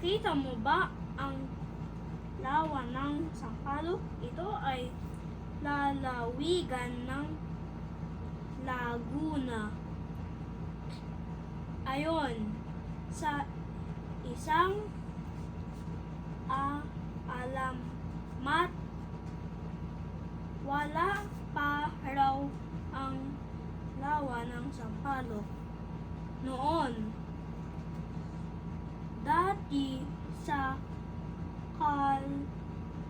Nakita mo ba ang lawa ng Sampaloc? Ito ay lalawigan ng Laguna. Ayon sa isang a alamat wala pa raw ang lawa ng Sampaloc noon. Dati sa kal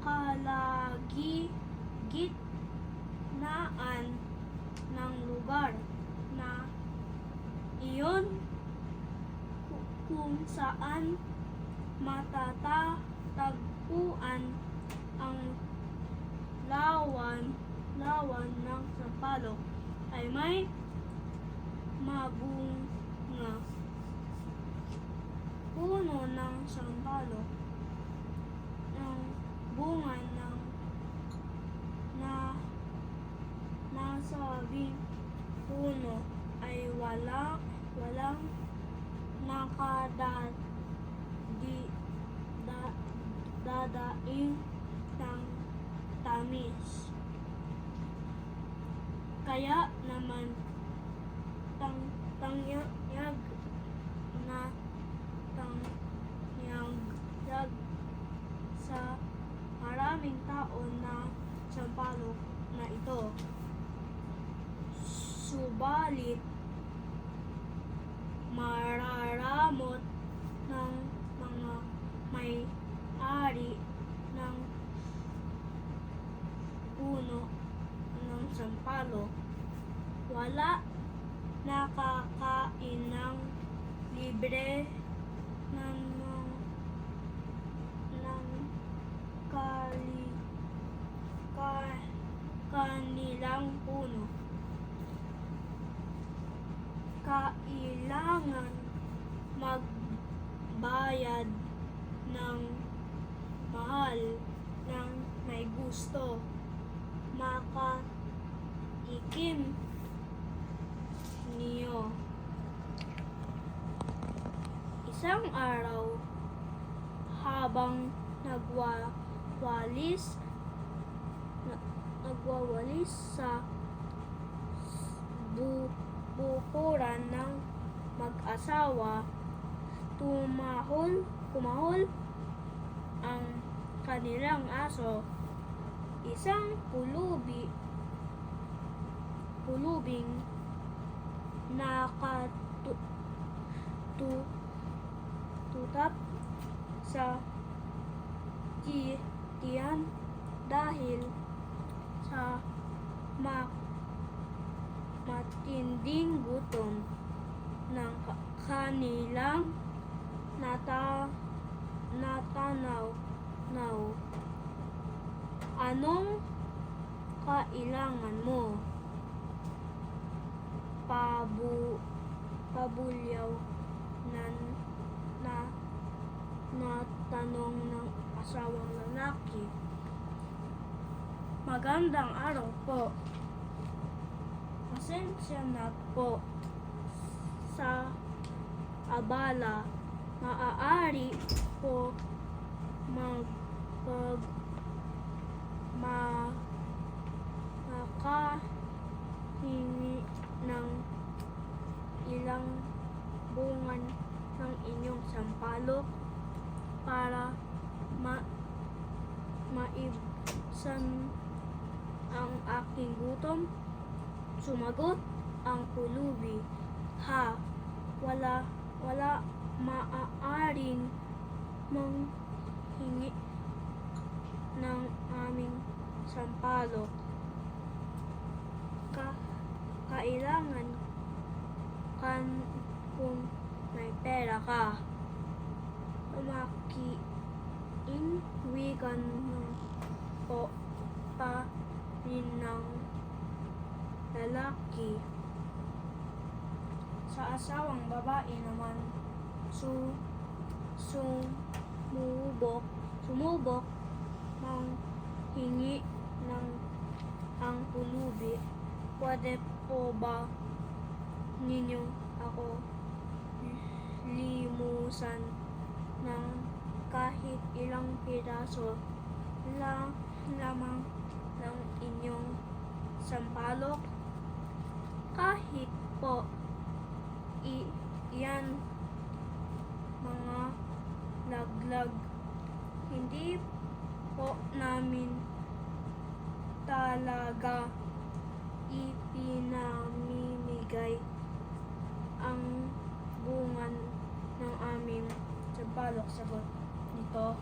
kalagitnaan ng lugar na iyon ku- kung saan matatagpuan ang lawan lawan ng Sampaloc ay may mabunga puno ng Sampaloc ng bunga ng na nasabing puno ay wala walang nakada di da, dadaing ng tamis. Kaya naman tang tangyag na tangyag sa maraming tao na sampalok na ito. Subalit mararamot ng mga may-ari ng puno ng sampalok wala nakakain ng libre ng ng, ng kali, ka, kanilang puno. Kailangan magbayad ng mahal ng may gusto makatikim niyo. Isang araw, habang nagwawalis na- nagwawalis sa bu bukuran ng mag-asawa, tumahol, kumahol ang kanilang aso, isang pulubi, pulubing nakatu tu, tutap sa ti, tiyan dahil sa ma, matinding gutom ng ka- kanilang nata, natanaw now. Anong kailangan mo? Pabu pabulyaw nan na natanong ng asawang lalaki. Magandang araw po. Pasensya na po sa abala. Maaari po magpag ma makahingi ng ilang bungan ng inyong sampalok para ma maibsan ang aking gutom? Sumagot ang pulubi. Ha, wala, wala maaaring manghingi ng aming sampalok. Ka, kailangan kan kung may pera ka. Umakiing wigan ng po pa rin ng lalaki. Sa asawang babae naman, su, sumubok, sumubok ng hingi ng ang pulubi. Pwede po ba ninyo ako limusan ng ilang piraso lang lamang ng inyong sampalok kahit po i iyan mga laglag hindi po namin talaga ipinamimigay ang bungan ng aming sampalok sagot nito.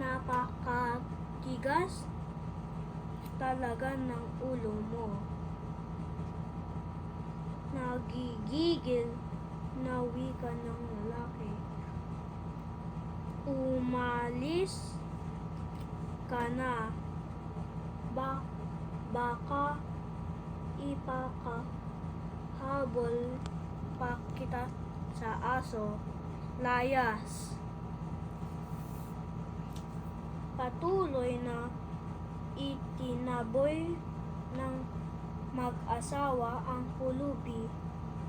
Napakatigas talaga ng ulo mo nagigigil na wika ng lalaki. Umalis ka na. Ba baka ipakahabol pa kita sa aso. Layas. Patuloy na itinaboy ng mag-asawa ang pulubi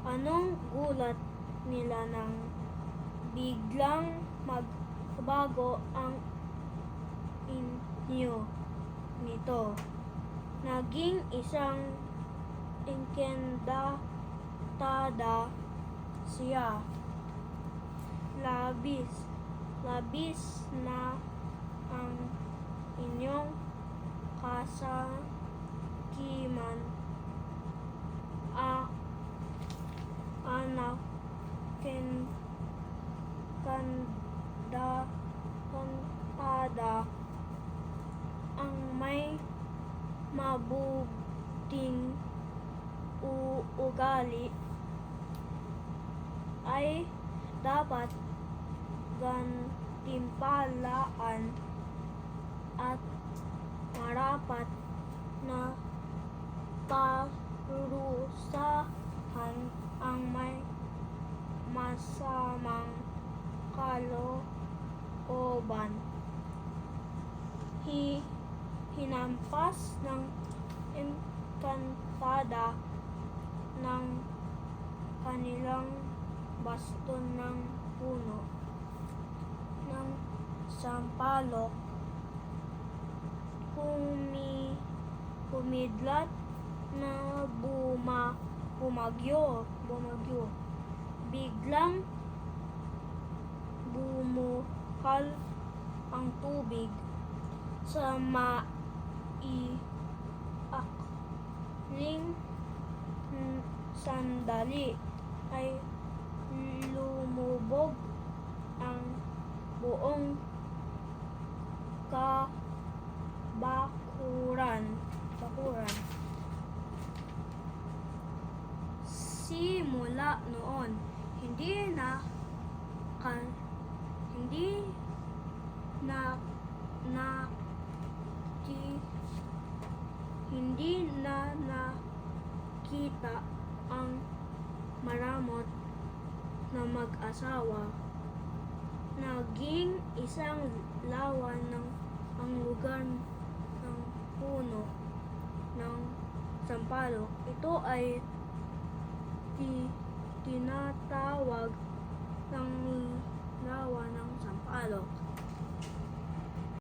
anong gulat nila nang biglang magbago ang inyo nito. Naging isang engkendatada siya. Labis, labis na ang inyong kasakiman. A anak ken kanda kantada ang may mabuting u- ugali ay dapat gantimpalaan at marapat na parusahan ang may masamang kalooban. Hi, hinampas ng engkantada ng kanilang baston ng puno ng sampalok humi humidlat na buma bumagyo bumagyo. Biglang bumukal ang tubig sa maiakling sandali. Ay lumubog ang buong kabakuran simula noon. Hindi na kan hindi na na ki, hindi na nakita ang maramot na mag-asawa. Naging isang lawan ng ang lugar ng puno ng sampalok. Ito ay ti, tinatawag ng lawa ng sampalok